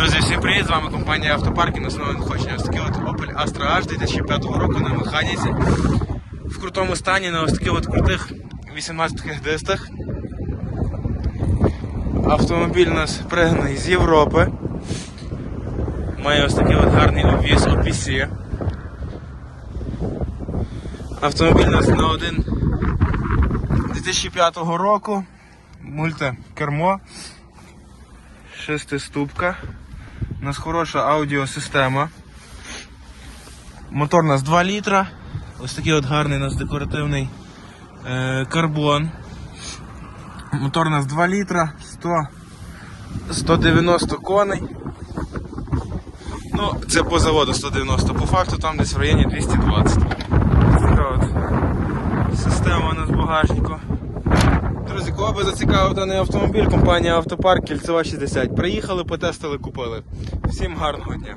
Друзі, всім привіт! З вами компанія Автопаркінг. Основне надходження такий от Opel Astra H 2005 року на механіці. В крутому стані на ось таких от крутих 18 дистах. Автомобіль у нас пригнаний з Європи. Має ось такий от гарний обвіз OPC. Автомобіль у нас на один 2005 року. Мультикермо. Шестиступка. У нас хороша аудіосистема. Мотор у нас 2 літра. Ось такий от гарний у нас декоративний е, карбон. Мотор у нас 2 літра, 100, 190 коней. Ну, це по заводу 190, по факту там десь в районі 220. Така от система у нас багажнику. Кого би зацікавив даний автомобіль, компанія Автопарк Кільцева 60. Приїхали, потестили, купили. Всім гарного дня.